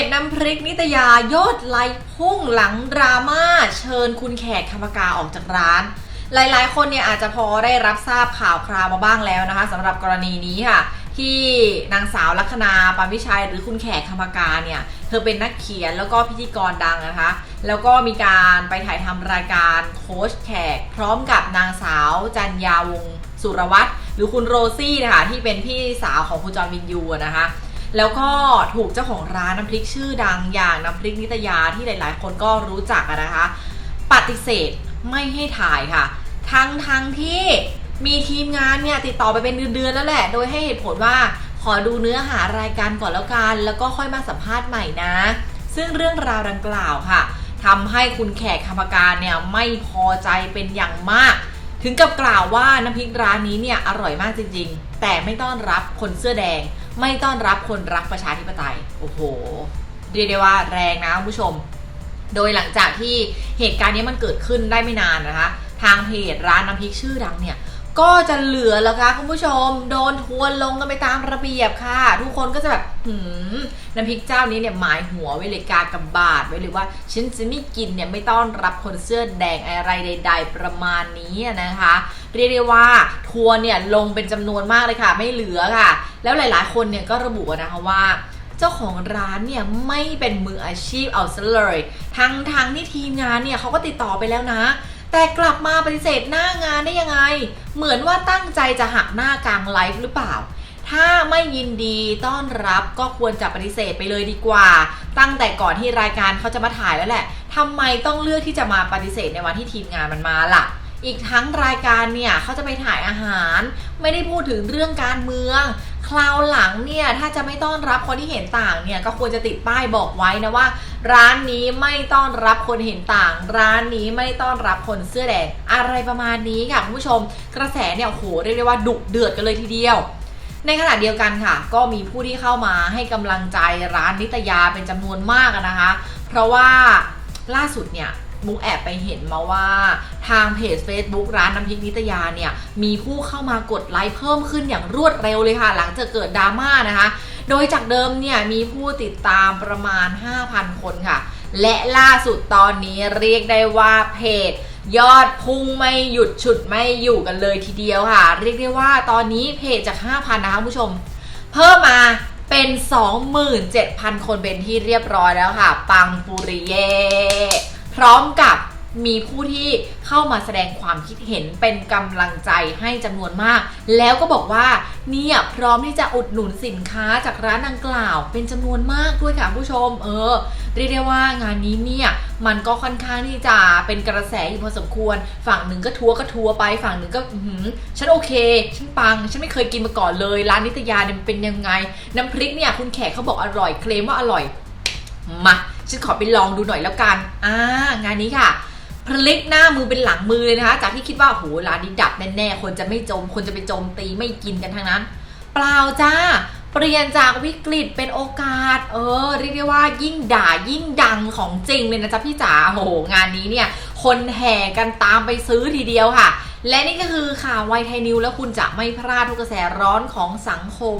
จน้ำพริกนิตยายอดไลค์พุ่งหลังดราม่าเชิญคุณแขกคำปากาออกจากร้าน หลายๆ คนเนี่ยอาจจะพอได้รับทราบข่าวคราวมาบ้างแล้วนะคะสำหรับกรณีนี้ค่ะ ที่นางสาวลัคนาปานวิชัยหรือคุณแขกคำปากาเนี่ย เธอเป็นนักเขียนแล้วก็พิธีกรดังนะคะ แล้วก็มีการไปถ่ายทำรายการโค้ชแขก พร้อมกับนางสาวจันยาวงสุรวัตรหรือคุณโรซี่นะคะที่เป็นพี่สาวของคุณจอนวินยูนะคะ แล้วก็ถูกเจ้าของร้านน้ำพริกชื่อดังอย่างน้ำพริกนิตยาที่หลายๆ คนก็รู้จักนะคะ ปฏิเสธไม่ให้ถ่ายค่ะ ทั้งทั้งที่มีทีมงานเนี่ยติดต่อไปเป็นเดือนๆแล้วแหละ โดยให้เหตุผลว่าขอดูเนื้อหารายการก่อนแล้วกัน แล้วก็ค่อยมาสัมภาษณ์ใหม่นะ ซึ่งเรื่องราวดังกล่าวค่ะทำให้คุณแขกคำปากาเนี่ยไม่พอใจเป็นอย่างมาก ถึงกับกล่าวว่าน้ำพริกร้านนี้เนี่ยอร่อยมากจริง ๆ แต่ไม่ต้อนรับคนเสื้อแดง ไม่ต้อนรับคนรักประชาธิปไตย โอ้โห เรียกได้ว่าแรงนะคุณผู้ชม โดยหลังจากที่เหตุการณ์นี้มันเกิดขึ้นได้ไม่นานนะคะ ทางเพจร้านน้ำพริกชื่อดังเนี่ย ก็จะเหลือแล้วค่ะคุณผู้ชม โดนทวนลงกันไปตามระเบียบค่ะ ทุกคนก็จะแบบหืมน้ำพริกเจ้านี้เนี่ยหมายหัวไว้เลยกากบาทไว้เลยว่าฉันจะไม่กินเนี่ยไม่ต้อนรับคนเสื้อแดงอะไรใด ๆ ประมาณนี้นะคะ เรียกได้ว่าทัวร์เนี่ยลงเป็นจำนวนมากเลยค่ะ ไม่เหลือค่ะ แล้วหลายๆ คนเนี่ยก็ระบุนะคะว่าเจ้าของร้านเนี่ยไม่เป็นมืออาชีพเอาซะเลย ทั้งทางที่ทีมงานเนี่ยเขาก็ติดต่อไปแล้วนะ แต่กลับมาปฏิเสธหน้างานได้ยังไง เหมือนว่าตั้งใจจะหักหน้ากลางไลฟ์หรือเปล่า ถ้าไม่ยินดีต้อนรับก็ควรจะปฏิเสธไปเลยดีกว่า ตั้งแต่ก่อนที่รายการเขาจะมาถ่ายแล้วแหละทำไมต้องเลือกที่จะมาปฏิเสธในวันที่ทีมงานมันมาล่ะอีกทั้งรายการเนี่ยเขาจะไปถ่ายอาหาร ไม่ได้พูดถึงเรื่องการเมือง ราวหลังเนี่ยถ้าจะไม่ต้อนรับคนที่เห็นต่างเนี่ยก็ควรจะติดป้ายบอกไว้นะว่า ร้านนี้ไม่ต้อนรับคนเห็นต่าง ร้านนี้ไม่ต้อนรับคนเสื้อแดงอะไรประมาณนี้ค่ะคุณผู้ชม กระแสเนี่ยโหเรียกได้ว่าดุเดือดกันเลยทีเดียว ในขณะเดียวกันค่ะ ก็มีผู้ที่เข้ามาให้กำลังใจร้านนิตยาเป็นจำนวนมากนะคะ เพราะว่าล่าสุดเนี่ย มุกแอบไปเห็นมาว่าทางเพจ Facebook ร้านน้ำพริกนิตยาเนี่ย มีผู้เข้ามากดไลค์เพิ่มขึ้นอย่างรวดเร็วเลยค่ะ หลังจากเกิดดราม่านะคะ โดยจากเดิมเนี่ย มีผู้ติดตามประมาณ 5,000 คนค่ะ และล่าสุดตอนนี้เรียกได้ว่าเพจยอดพุ่งไม่หยุดฉุดไม่อยู่กันเลยทีเดียวค่ะ เรียกได้ว่าตอนนี้เพจจาก 5,000 นะคะคุณผู้ชม เพิ่มมาเป็น 27,000 คนเป็นที่เรียบร้อยแล้วค่ะ ปังปุริเย่ พร้อมกับมีผู้ที่เข้ามาแสดงความคิดเห็นเป็นกำลังใจให้จำนวนมาก แล้วก็บอกว่าเนี่ยพร้อมที่จะอุดหนุนสินค้าจากร้านดังกล่าว เป็นจำนวนมากด้วยค่ะผู้ชม เออเรียกได้ว่างานนี้เนี่ยมันก็ค่อนข้างที่จะเป็นกระแสอยู่พอสมควร ฝั่งหนึ่งก็ทัวก็ทัวไปฝั่งหนึ่งก็หือฉันโอเคฉันปัง ฉันไม่เคยกินมาก่อนเลย ร้านนิตยาเนี่ยมันเป็นยังไง น้ำพริกเนี่ยคุณแขกเขาบอกอร่อยเคลมว่าอร่อยมา ฉันขอไปลองดูหน่อยแล้วกัน อ่างานนี้ค่ะพลิกหน้ามือเป็นหลังมือเลยนะคะ จากที่คิดว่าโหร้านนี้ดับแน่ๆ คนจะไม่จม คนจะไปโจมตีไม่กินกันทั้งนั้น เปล่าจ้า เปลี่ยนจากวิกฤตเป็นโอกาส เออ เรียกได้ว่ายิ่งด่ายิ่งดังของจริงเลยนะจ๊ะพี่จ๋าโอ้โห งานนี้เนี่ย คนแห่กันตามไปซื้อทีเดียวค่ะ และนี่ก็คือข่าวไวไทยนิวแล้วคุณจะไม่พลาดทุกกระแสร้อนของสังคม